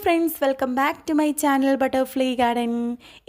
Friends welcome back to my channel butterfly garden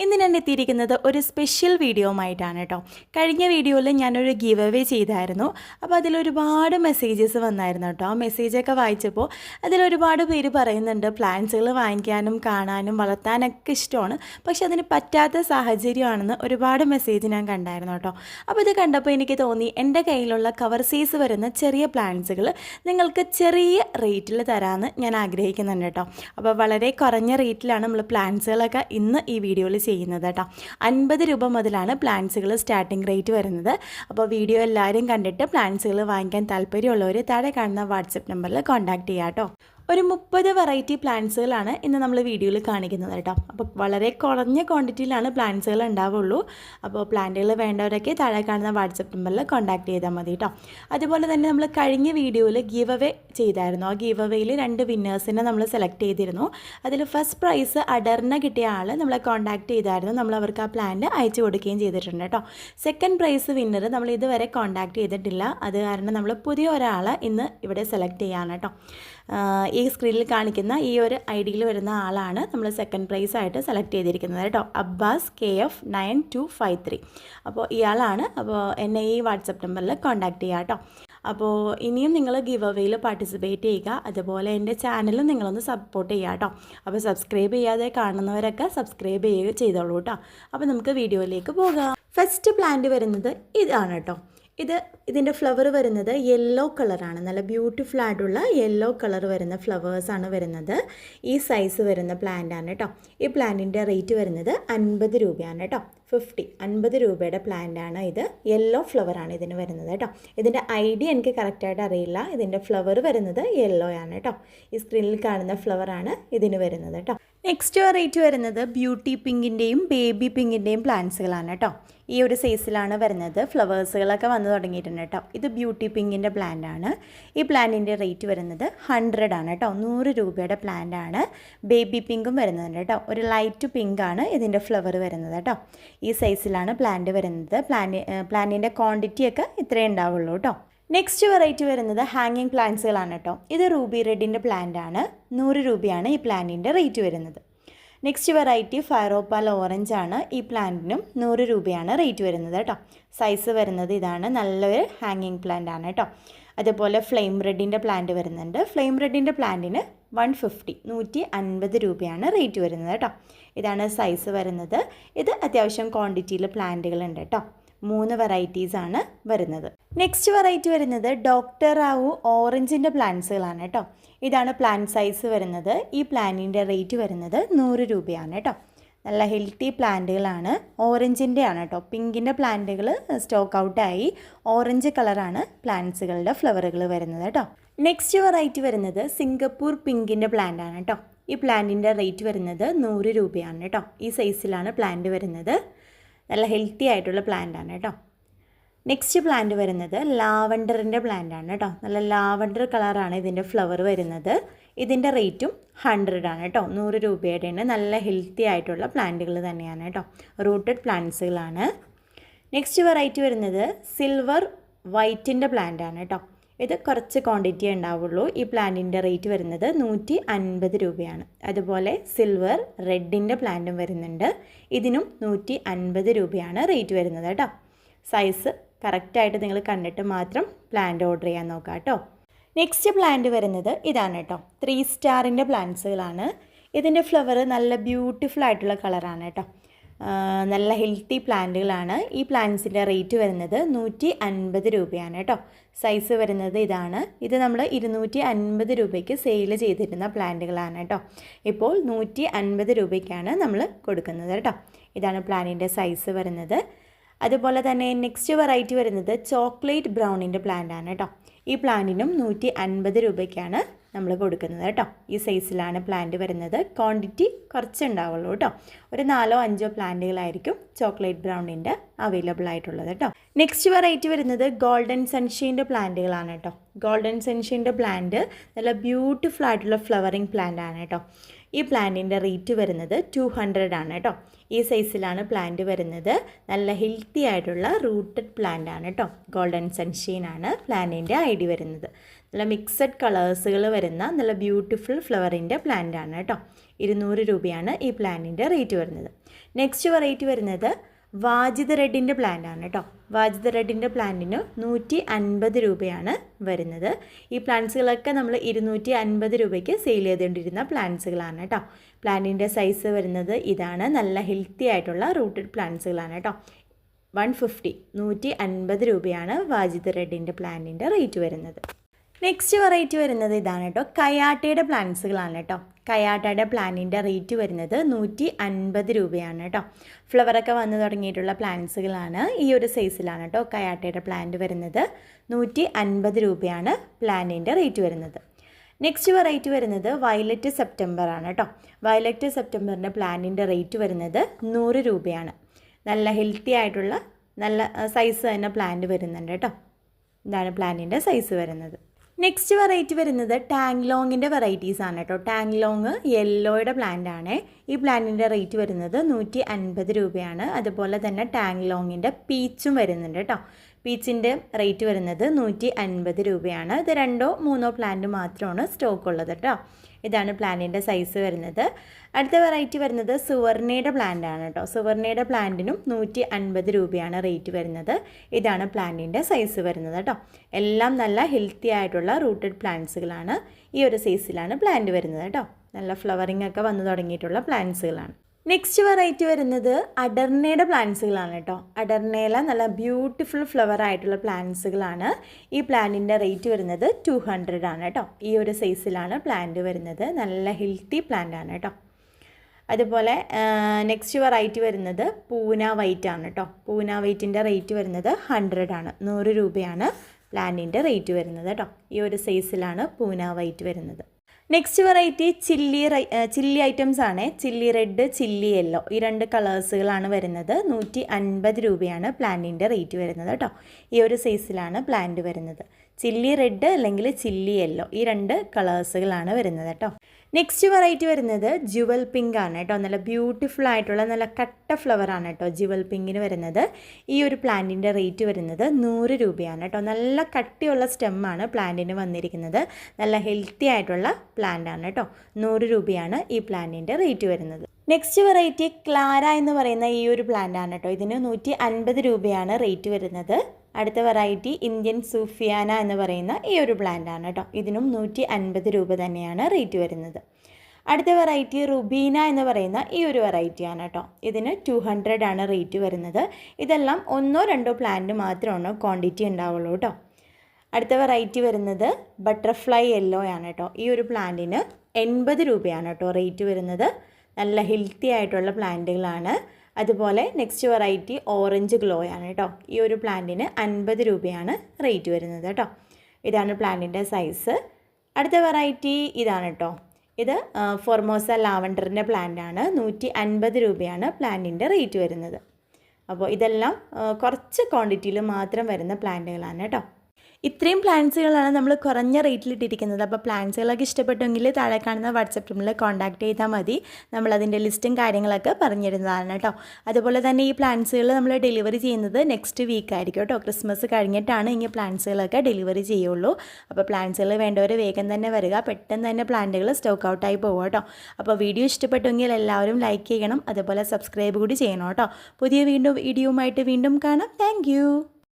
ഇന്ന് ഞാൻ എത്തിയിരിക്കുന്നത് ഒരു സ്പെഷ്യൽ വീഡിയോ ആയിട്ടാണ് കേട്ടോ. കഴിഞ്ഞ വീഡിയോയിൽ ഞാനൊരു ഗീവ് അവേ ചെയ്തായിരുന്നു. അപ്പോൾ അതിലൊരുപാട് മെസ്സേജസ് വന്നായിരുന്നു കേട്ടോ. ആ മെസ്സേജൊക്കെ വായിച്ചപ്പോൾ അതിലൊരുപാട് പേര് പറയുന്നുണ്ട് പ്ലാന്റ്സുകൾ വാങ്ങിക്കാനും കാണാനും വളർത്താനൊക്കെ ഇഷ്ടമാണ്. പക്ഷെ അതിന് പറ്റാത്ത സാഹചര്യമാണെന്ന് ഒരുപാട് മെസ്സേജ് ഞാൻ കണ്ടായിരുന്നു കേട്ടോ. അപ്പോൾ ഇത് കണ്ടപ്പോൾ എനിക്ക് തോന്നി എന്റെ കയ്യിലുള്ള കവർ സൈസ് വരുന്ന ചെറിയ പ്ലാന്റ്സുകൾ നിങ്ങൾക്ക് ചെറിയ റേറ്റിൽ തരാമെന്ന് ഞാൻ ആഗ്രഹിക്കുന്നുണ്ട് കേട്ടോ. അപ്പോൾ വളരെ കുറഞ്ഞ റേറ്റിലാണ് നമ്മൾ പ്ലാന്റ്സുകളൊക്കെ ഇന്ന് ഈ വീഡിയോയിൽ ചെയ്യുന്നത് കേട്ടോ. അൻപത് രൂപ മുതലാണ് പ്ലാന്റ്സുകൾ സ്റ്റാർട്ടിംഗ് റേറ്റ് വരുന്നത്. അപ്പോൾ വീഡിയോ എല്ലാവരും കണ്ടിട്ട് പ്ലാന്റ്സുകൾ വാങ്ങിക്കാൻ താല്പര്യമുള്ളവർ താഴെ കാണുന്ന വാട്സപ്പ് നമ്പറിൽ കോൺടാക്ട് ചെയ്യാം കേട്ടോ. ഒരു മുപ്പത് വെറൈറ്റി പ്ലാന്റ്സുകളാണ് ഇന്ന് നമ്മൾ വീഡിയോയിൽ കാണിക്കുന്നത് കേട്ടോ. അപ്പോൾ വളരെ കുറഞ്ഞ ക്വാണ്ടിറ്റിയിലാണ് പ്ലാന്റ്സുകൾ ഉണ്ടാവുള്ളൂ. അപ്പോൾ പ്ലാന്റുകൾ വേണ്ടവരൊക്കെ താഴെ കാണുന്ന വാട്സപ്പ് നമ്പറിൽ കോൺടാക്ട് ചെയ്താൽ മതി കേട്ടോ. അതുപോലെ തന്നെ നമ്മൾ കഴിഞ്ഞ വീഡിയോയിൽ ഗീവ് അവേ ചെയ്തായിരുന്നു. ആ ഗീവ് അവേയിൽ രണ്ട് വിന്നേഴ്സിനെ നമ്മൾ സെലക്ട് ചെയ്തിരുന്നു. അതിൽ ഫസ്റ്റ് പ്രൈസ് അഡറിന് കിട്ടിയ ആൾ നമ്മളെ കോൺടാക്ട് ചെയ്തായിരുന്നു. നമ്മൾ അവർക്ക് ആ പ്ലാന്റ് അയച്ചു കൊടുക്കുകയും ചെയ്തിട്ടുണ്ട് കേട്ടോ. സെക്കൻഡ് പ്രൈസ് വിന്നർ നമ്മൾ ഇതുവരെ കോൺടാക്ട് ചെയ്തിട്ടില്ല. അത് കാരണം നമ്മൾ പുതിയ ഒരാളെ ഇന്ന് ഇവിടെ സെലക്ട് ചെയ്യാണ് കേട്ടോ. ഈ സ്ക്രീനിൽ കാണിക്കുന്ന ഈ ഒരു ഐ ഡിയിൽ വരുന്ന ആളാണ് നമ്മൾ സെക്കൻഡ് പ്രൈസ് ആയിട്ട് സെലക്ട് ചെയ്തിരിക്കുന്നത് കേട്ടോ. Abbas K F nine two five three. അപ്പോൾ ഇയാളാണ്. അപ്പോൾ എന്നെ ഈ വാട്സപ്പ് നമ്പറിൽ കോൺടാക്ട് ചെയ്യാം കേട്ടോ. അപ്പോൾ ഇനിയും നിങ്ങൾ ഗിവ് അവേയിൽ പാർട്ടിസിപ്പേറ്റ് ചെയ്യുക. അതുപോലെ എന്റെ ചാനലും നിങ്ങളൊന്ന് സപ്പോർട്ട് ചെയ്യുക കേട്ടോ. അപ്പോൾ സബ്സ്ക്രൈബ് ചെയ്യാതെ കാണുന്നവരൊക്കെ സബ്സ്ക്രൈബ് ചെയ്യുക ചെയ്തോളൂ കേട്ടോ. അപ്പോൾ നമുക്ക് വീഡിയോയിലേക്ക് പോകാം. ഫസ്റ്റ് പ്ലാന്റ് വരുന്നത് ഇതാണ് കേട്ടോ. ഇത് ഇതിന്റെ ഫ്ലവർ വരുന്നത് യെല്ലോ കളറാണ് നല്ല ബ്യൂട്ടിഫുൾ ആയിട്ടുള്ള യെല്ലോ കളർ വരുന്ന ഫ്ലവേഴ്സാണ് വരുന്നത്. ഈ സൈസ് വരുന്ന പ്ലാന്റ് ആണ് കേട്ടോ ഈ പ്ലാന്റിന്റെ റേറ്റ് വരുന്നത് അൻപത് രൂപയാണ് കേട്ടോ ഫിഫ്റ്റി അൻപത് രൂപയുടെ പ്ലാന്റ് ആണ് ഇത്. യെല്ലോ ഫ്ലവർ ആണ് ഇതിന് വരുന്നത് കേട്ടോ ഇതിന്റെ ഐഡിയ എനിക്ക് കറക്റ്റായിട്ട് അറിയില്ല. ഇതിന്റെ ഫ്ലവർ വരുന്നത് യെല്ലോ ആണ് കേട്ടോ ഈ സ്ക്രീനിൽ കാണുന്ന ഫ്ലവർ ആണ് ഇതിന് വരുന്നത് കേട്ടോ നെക്സ്റ്റ് വെറൈറ്റി വരുന്നത് ബ്യൂട്ടി പിങ്കിന്റെയും ബേബി പിങ്കിന്റെയും പ്ലാന്റ്സുകളാണ് കേട്ടോ. ഈ ഒരു സൈസിലാണ് വരുന്നത്. ഫ്ലവേഴ്സുകളൊക്കെ വന്നു തുടങ്ങിയിട്ടുണ്ട് കേട്ടോ. ഇത് ബ്യൂട്ടി പിങ്കിന്റെ പ്ലാന്റ് ആണ്. ഈ പ്ലാന്റിന്റെ റേറ്റ് വരുന്നത് ഹൺഡ്രഡ് ആണ് കേട്ടോ. നൂറ് രൂപയുടെ പ്ലാന്റ് ആണ്. ബേബി പിങ്കും വരുന്നുണ്ട് കേട്ടോ. ഒരു ലൈറ്റ് പിങ്കാണ് ഇതിന്റെ ഫ്ലവർ വരുന്നത് കേട്ടോ. ഈ സൈസിലാണ് പ്ലാന്റ് വരുന്നത്. പ്ലാന്റ് പ്ലാന്റിന്റെ ക്വാണ്ടിറ്റിയൊക്കെ ഇത്രയേ ഉണ്ടാവുള്ളൂ കേട്ടോ. നെക്സ്റ്റ് വെറൈറ്റി വരുന്നത് ഹാങ്ങിങ് പ്ലാന്റ്സുകളാണ് കേട്ടോ ഇത് റൂബി റെഡിന്റെ പ്ലാന്റ് ആണ്. നൂറ് രൂപയാണ് ഈ പ്ലാന്റിന്റെ റേറ്റ് വരുന്നത്. നെക്സ്റ്റ് വെറൈറ്റി ഫയറോപ്പാൽ ഓറഞ്ച് ആണ്. ഈ പ്ലാന്റിനും നൂറ് രൂപയാണ് റേറ്റ് വരുന്നത് കേട്ടോ സൈസ് വരുന്നത് ഇതാണ്. നല്ലൊരു ഹാങ്ങിങ് പ്ലാന്റ് ആണ് കേട്ടോ അതുപോലെ ഫ്ലെയിം റെഡിന്റെ പ്ലാന്റ് വരുന്നുണ്ട്. ഫ്ലെയിം റെഡിന്റെ പ്ലാന്റിന് വൺ ഫിഫ്റ്റി നൂറ്റി അൻപത് രൂപയാണ് റേറ്റ് വരുന്നത് കേട്ടോ ഇതാണ് സൈസ് വരുന്നത്. ഇത് അത്യാവശ്യം ക്വാണ്ടിറ്റിയിൽ പ്ലാന്റുകളുണ്ട് കേട്ടോ മൂന്ന് വെറൈറ്റീസ് ആണ് വരുന്നത്. നെക്സ്റ്റ് വെറൈറ്റി വരുന്നത് ഡോക്ടർ റാവു ഓറഞ്ചിന്റെ പ്ലാന്റ്സുകളാണ് കേട്ടോ ഇതാണ് പ്ലാന്റ് സൈസ് വരുന്നത്. ഈ പ്ലാന്റിന്റെ റേറ്റ് വരുന്നത് നൂറ് രൂപയാണ് കേട്ടോ നല്ല ഹെൽത്തി പ്ലാന്റുകളാണ് ഓറഞ്ചിന്റെ ആണ് കേട്ടോ പിങ്കിന്റെ പ്ലാന്റുകൾ സ്റ്റോക്ക് ഔട്ടായി ഓറഞ്ച് കളറാണ് പ്ലാന്റ്സുകളുടെ ഫ്ലവറുകൾ വരുന്നത് കേട്ടോ നെക്സ്റ്റ് വെറൈറ്റി വരുന്നത് സിംഗപ്പൂർ പിങ്കിന്റെ പ്ലാന്റ് ആണ് കേട്ടോ ഈ പ്ലാന്റിന്റെ റേറ്റ് വരുന്നത് നൂറ് രൂപയാണ് കേട്ടോ ഈ സൈസിലാണ് പ്ലാന്റ് വരുന്നത്. നല്ല ഹെൽത്തി ആയിട്ടുള്ള പ്ലാന്റ് ആണ് കേട്ടോ നെക്സ്റ്റ് പ്ലാന്റ് വരുന്നത് ലാവണ്ടറിന്റെ പ്ലാന്റ് ആണ് കേട്ടോ നല്ല ലാവണ്ടർ കളറാണ് ഇതിന്റെ ഫ്ലവർ വരുന്നത്. ഇതിന്റെ റേറ്റും ഹൺഡ്രഡ് ആണ് കേട്ടോ നൂറ് രൂപയുടെയാണ് നല്ല ഹെൽത്തി ആയിട്ടുള്ള പ്ലാന്റുകൾ തന്നെയാണ് കേട്ടോ റൂട്ടഡ് പ്ലാന്റ്സുകളാണ് നെക്സ്റ്റ് വെറൈറ്റി വരുന്നത് സിൽവർ വൈറ്റിന്റെ പ്ലാന്റ് ആണ് കേട്ടോ ഇത് കുറച്ച് ക്വാണ്ടിറ്റി ഉണ്ടാവുള്ളൂ. ഈ പ്ലാന്റിന്റെ റേറ്റ് വരുന്നത് നൂറ്റി അൻപത് രൂപയാണ്. അതുപോലെ സിൽവർ റെഡിന്റെ പ്ലാന്റും വരുന്നുണ്ട്. ഇതിനും നൂറ്റി അൻപത് രൂപയാണ് റേറ്റ് വരുന്നത് കേട്ടോ. സൈസ് കറക്റ്റായിട്ട് നിങ്ങൾ കണ്ടിട്ട് മാത്രം പ്ലാന്റ് ഓർഡർ ചെയ്യാൻ നോക്കാം കേട്ടോ. നെക്സ്റ്റ് പ്ലാന്റ് വരുന്നത് ഇതാണ് കേട്ടോ. ത്രീ സ്റ്റാറിന്റെ പ്ലാന്റ്സുകളാണ് ഇതിന്റെ ഫ്ലവർ നല്ല ബ്യൂട്ടിഫുൾ ആയിട്ടുള്ള കളറാണ് കേട്ടോ. നല്ല ഹെൽത്തി പ്ലാന്റുകളാണ്. ഈ പ്ലാന്റ്സിന്റെ റേറ്റ് വരുന്നത് നൂറ്റി അൻപത് രൂപയാണ് കേട്ടോ. സൈസ് വരുന്നത് ഇതാണ്. ഇത് നമ്മൾ ഇരുന്നൂറ്റി അൻപത് രൂപയ്ക്ക് സെയിൽ ചെയ്തിരുന്ന പ്ലാന്റുകളാണ് കേട്ടോ. ഇപ്പോൾ നൂറ്റി അൻപത് രൂപയ്ക്കാണ് നമ്മൾ കൊടുക്കുന്നത് കേട്ടോ. ഇതാണ് പ്ലാന്റിന്റെ സൈസ് വരുന്നത്. അതുപോലെ തന്നെ നെക്സ്റ്റ് വെറൈറ്റി വരുന്നത് ചോക്ലേറ്റ് ബ്രൗണിന്റെ പ്ലാന്റാണ് കേട്ടോ. ഈ പ്ലാന്റിനും നൂറ്റി അൻപത് രൂപയ്ക്കാണ് നമ്മൾ കൊടുക്കുന്നത് കേട്ടോ. ഈ സൈസിലാണ് പ്ലാന്റ് വരുന്നത്. ക്വാണ്ടിറ്റി കുറച്ച് ഉണ്ടാവുള്ളൂ കേട്ടോ. ഒരു നാലോ അഞ്ചോ പ്ലാന്റുകളായിരിക്കും ചോക്ലേറ്റ് ബ്രൗണിന്റെ അവൈലബിൾ ആയിട്ടുള്ളത് കേട്ടോ. നെക്സ്റ്റ് വെറൈറ്റി വരുന്നത് ഗോൾഡൻ സൺഷൈന്റെ പ്ലാന്റുകളാണ് കേട്ടോ. ഗോൾഡൻ സൺഷൈന്റെ പ്ലാന്റ് നല്ല ബ്യൂട്ടിഫുൾ ആയിട്ടുള്ള ഫ്ലവറിങ് പ്ലാന്റ് ആണ് കേട്ടോ. ഈ പ്ലാന്റിന്റെ റേറ്റ് വരുന്നത് ടു ഹൺഡ്രഡ് ആണ് കേട്ടോ ഈ സൈസിലാണ് പ്ലാന്റ് വരുന്നത്. നല്ല ഹെൽത്തി ആയിട്ടുള്ള റൂട്ടഡ് പ്ലാന്റ് ആണ് കേട്ടോ ഗോൾഡൻ സൺഷൈൻ ആണ് പ്ലാന്റിന്റെ ഐ ഡി വരുന്നത്. നല്ല മിക്സഡ് കളേഴ്സുകൾ വരുന്ന നല്ല ബ്യൂട്ടിഫുൾ ഫ്ലവറിന്റെ പ്ലാന്റ് ആണ് കേട്ടോ ഇരുന്നൂറ് രൂപയാണ് ഈ പ്ലാന്റിന്റെ റേറ്റ് വരുന്നത്. നെക്സ്റ്റ് വെറൈറ്റി വരുന്നത് വാജിത റെഡിന്റെ ആണ് കേട്ടോ. വാജിത റെഡിന്റെ പ്ലാന്റിന് നൂറ്റി അൻപത് രൂപയാണ് വരുന്നത്. ഈ പ്ലാന്റ്സുകളൊക്കെ നമ്മൾ ഇരുന്നൂറ്റി അൻപത് രൂപയ്ക്ക് സെയിൽ ചെയ്തുകൊണ്ടിരുന്ന പ്ലാന്റ്സുകളാണ് കേട്ടോ. പ്ലാന്റിന്റെ സൈസ് വരുന്നത് ഇതാണ്. നല്ല ഹെൽത്തി ആയിട്ടുള്ള റൂട്ടഡ് പ്ലാന്റ്സുകളാണ് കേട്ടോ. വൺ ഫിഫ്റ്റി നൂറ്റി അൻപത് രൂപയാണ് വാജിത റെഡിന്റെ പ്ലാന്റിന്റെ റേറ്റ് വരുന്നത്. നെക്സ്റ്റ് വെറൈറ്റി വരുന്നത് ഇതാണ് കേട്ടോ. കയാട്ടയുടെ പ്ലാന്റ്സുകളാണ് കേട്ടോ. കയാട്ടയുടെ പ്ലാന്റിന്റെ റേറ്റ് വരുന്നത് നൂറ്റി അൻപത് രൂപയാണ് കേട്ടോ. ഫ്ലവറൊക്കെ വന്നു തുടങ്ങിയിട്ടുള്ള പ്ലാന്റ്സുകളാണ് ഈ ഒരു സൈസിലാണ് കേട്ടോ കയാട്ടയുടെ പ്ലാന്റ് വരുന്നത് നൂറ്റി അൻപത് രൂപയാണ് പ്ലാന്റിന്റെ റേറ്റ് വരുന്നത്. നെക്സ്റ്റ് വെറൈറ്റി വരുന്നത് വയലറ്റ് സെപ്റ്റംബർ ആണ് കേട്ടോ. വയലറ്റ് സെപ്റ്റംബറിന്റെ പ്ലാന്റിന്റെ റേറ്റ് വരുന്നത് നൂറ് രൂപയാണ്. നല്ല ഹെൽത്തി ആയിട്ടുള്ള നല്ല സൈസ് തന്നെ പ്ലാന്റ് വരുന്നുണ്ട് കേട്ടോ. ഇതാണ് പ്ലാന്റിന്റെ സൈസ് വരുന്നത്. നെക്സ്റ്റ് വെറൈറ്റി വരുന്നത് ടാങ് ലോങ്ങിന്റെ വെറൈറ്റീസ് ആണ് കേട്ടോ ടാങ് ലോങ് യെല്ലോയുടെ പ്ലാന്റ് ആണ്. ഈ പ്ലാന്റിന്റെ റേറ്റ് വരുന്നത് നൂറ്റി അൻപത് രൂപയാണ്. അതുപോലെ തന്നെ ടാങ് ലോങ്ങിന്റെ പീച്ചും വരുന്നുണ്ട് കേട്ടോ പീച്ചിന്റെ റേറ്റ് വരുന്നത് നൂറ്റി അൻപത് രൂപയാണ്. ഇത് രണ്ടോ മൂന്നോ പ്ലാന്റ് മാത്രമാണ് സ്റ്റോക്ക് ഉള്ളത് കേട്ടോ ഇതാണ് പ്ലാന്റിന്റെ സൈസ് വരുന്നത്. അടുത്ത വെറൈറ്റി വരുന്നത് സുവർണയുടെ പ്ലാന്റ് ആണ് കേട്ടോ സുവർണയുടെ പ്ലാന്റിനും നൂറ്റി അൻപത് രൂപയാണ് റേറ്റ് വരുന്നത്. ഇതാണ് പ്ലാന്റിന്റെ സൈസ് വരുന്നത് കേട്ടോ എല്ലാം നല്ല ഹെൽത്തി ആയിട്ടുള്ള റൂട്ടഡ് പ്ലാന്റ്സുകളാണ് ഈ ഒരു സൈസിലാണ് പ്ലാന്റ് വരുന്നത് കേട്ടോ നല്ല ഫ്ലവറിംഗ് ഒക്കെ വന്നു തുടങ്ങിയിട്ടുള്ള പ്ലാന്റ്സുകളാണ് നെക്സ്റ്റ് വെറൈറ്റി വരുന്നത് അഡർണയുടെ പ്ലാന്റ്സുകളാണ് കേട്ടോ. അഡർണയിലെ നല്ല ബ്യൂട്ടിഫുൾ ഫ്ലവർ ആയിട്ടുള്ള പ്ലാന്റ്സുകളാണ് ഈ പ്ലാന്റിന്റെ റേറ്റ് വരുന്നത് ടു ഹൺഡ്രഡ് ആണ് കേട്ടോ. ഈ ഒരു സൈസിലാണ് പ്ലാന്റ് വരുന്നത്. നല്ല ഹെൽത്തി പ്ലാന്റ് ആണ് കേട്ടോ. അതുപോലെ നെക്സ്റ്റ് വെറൈറ്റി വരുന്നത് പൂന വൈറ്റ് ആണ് കേട്ടോ. പൂന വൈറ്റിന്റെ റേറ്റ് വരുന്നത് ഹൺഡ്രഡ് ആണ്. നൂറ് രൂപയാണ് പ്ലാന്റിന്റെ റേറ്റ് വരുന്നത് കേട്ടോ. ഈ ഒരു സൈസിലാണ് പൂന വൈറ്റ് വരുന്നത്. Next variety chilli chilli items ആണ്. ചില്ലി റെഡ് ചില്ലി യെല്ലോ ഈ രണ്ട് കളേഴ്സുകളാണ് വരുന്നത്. നൂറ്റി അൻപത് രൂപയാണ് പ്ലാന്റിന്റെ റേറ്റ് വരുന്നത് കേട്ടോ. ഈ ഒരു സൈസിലാണ് പ്ലാന്റ് വരുന്നത്. ചില്ലി റെഡ് അല്ലെങ്കിൽ ചില്ലി യെല്ലോ. ഈ രണ്ട് കളേഴ്സുകളാണ് വരുന്നത് കേട്ടോ. നെക്സ്റ്റ് വെറൈറ്റി വരുന്നത് ജുവൽ പിങ്ക് ആണ് കേട്ടോ. നല്ല ബ്യൂട്ടിഫുൾ ആയിട്ടുള്ള നല്ല കട്ട ഫ്ലവർ ആണ് കേട്ടോ ജുവൽ പിങ്കിന് വരുന്നത്. ഈ ഒരു പ്ലാന്റിന്റെ റേറ്റ് വരുന്നത് നൂറ് രൂപയാണ് കേട്ടോ. നല്ല കട്ടിയുള്ള സ്റ്റെമ്മാണ് പ്ലാന്റിന് വന്നിരിക്കുന്നത്. നല്ല ഹെൽത്തി ആയിട്ടുള്ള പ്ലാന്റ് ആണ് കേട്ടോ. നൂറ് രൂപയാണ് ഈ പ്ലാന്റിന്റെ റേറ്റ് വരുന്നത്. നെക്സ്റ്റ് വെറൈറ്റി ക്ലാര എന്ന് പറയുന്ന ഈ ഒരു പ്ലാന്റ് ആണ് കേട്ടോ. ഇതിന് നൂറ്റി അൻപത് രൂപയാണ് റേറ്റ് വരുന്നത്. അടുത്ത വെറൈറ്റി ഇന്ത്യൻ സൂഫിയാന എന്ന് പറയുന്ന ഈ ഒരു പ്ലാന്റാണ് കേട്ടോ ഇതിനും നൂറ്റി അൻപത് രൂപ തന്നെയാണ് റേറ്റ് വരുന്നത്. അടുത്ത വെറൈറ്റി റുബീന എന്ന് പറയുന്ന ഈ ഒരു വെറൈറ്റിയാണ് കേട്ടോ ഇതിന് ടു ഹൺഡ്രഡ് ആണ് റേറ്റ് വരുന്നത്. ഇതെല്ലാം ഒന്നോ രണ്ടോ പ്ലാന്റ് മാത്രമാണ് ക്വാണ്ടിറ്റി ഉണ്ടാവുള്ളൂ കേട്ടോ അടുത്ത വെറൈറ്റി വരുന്നത് ബട്ടർഫ്ലൈ യെല്ലോ ആണ് കേട്ടോ ഈ ഒരു പ്ലാന്റിന് എൺപത് രൂപയാണ് കേട്ടോ റേറ്റ് വരുന്നത്. നല്ല ഹെൽത്തി ആയിട്ടുള്ള പ്ലാന്റുകളാണ് അതുപോലെ നെക്സ്റ്റ് വെറൈറ്റി ഓറഞ്ച് ഗ്ലോ ആണ് കേട്ടോ ഈ ഒരു പ്ലാന്റിന് അൻപത് രൂപയാണ് റേറ്റ് വരുന്നത് കേട്ടോ ഇതാണ് പ്ലാന്റിന്റെ സൈസ് അടുത്ത വെറൈറ്റി ഇതാണ് കേട്ടോ ഇത് ഫോർമോസ ലാവണ്ടറിന്റെ പ്ലാന്റ് ആണ് നൂറ്റി അൻപത് രൂപയാണ് പ്ലാന്റിന്റെ റേറ്റ് വരുന്നത്. അപ്പോൾ ഇതെല്ലാം കുറച്ച് ക്വാണ്ടിറ്റിയിൽ മാത്രം വരുന്ന പ്ലാന്റുകളാണ് കേട്ടോ ഇത്രയും പ്ലാൻസുകളാണ് നമ്മൾ കുറഞ്ഞ റേറ്റിൽ ഇട്ടിരിക്കുന്നത് അപ്പോൾ പ്ലാൻസുകളൊക്കെ ഇഷ്ടപ്പെട്ടെങ്കിൽ താഴെ കാണുന്ന വാട്സപ്പ് നമ്പറിൽ കോൺടാക്ട് ചെയ്താൽ മതി. നമ്മളതിന്റെ ലിസ്റ്റും കാര്യങ്ങളൊക്കെ പറഞ്ഞിരുന്നതാണ് കേട്ടോ. അതുപോലെ തന്നെ ഈ പ്ലാൻസുകൾ നമ്മൾ ഡെലിവറി ചെയ്യുന്നത് നെക്സ്റ്റ് വീക്ക് ആയിരിക്കും കേട്ടോ. ക്രിസ്മസ് കഴിഞ്ഞിട്ടാണ് ഇനി പ്ലാൻസുകളൊക്കെ ഡെലിവറി ചെയ്യുള്ളൂ. അപ്പോൾ പ്ലാൻസുകൾ വേണ്ടവർ വേഗം തന്നെ വരിക. പെട്ടെന്ന് തന്നെ പ്ലാന്റുകൾ സ്റ്റോക്ക് ഔട്ടായി പോകും കേട്ടോ. അപ്പോൾ വീഡിയോ ഇഷ്ടപ്പെട്ടെങ്കിൽ എല്ലാവരും ലൈക്ക് ചെയ്യണം. അതുപോലെ സബ്സ്ക്രൈബ് കൂടി ചെയ്യണം കേട്ടോ. പുതിയ വീണ്ടും വീഡിയോയുമായിട്ട് വീണ്ടും കാണാം. താങ്ക്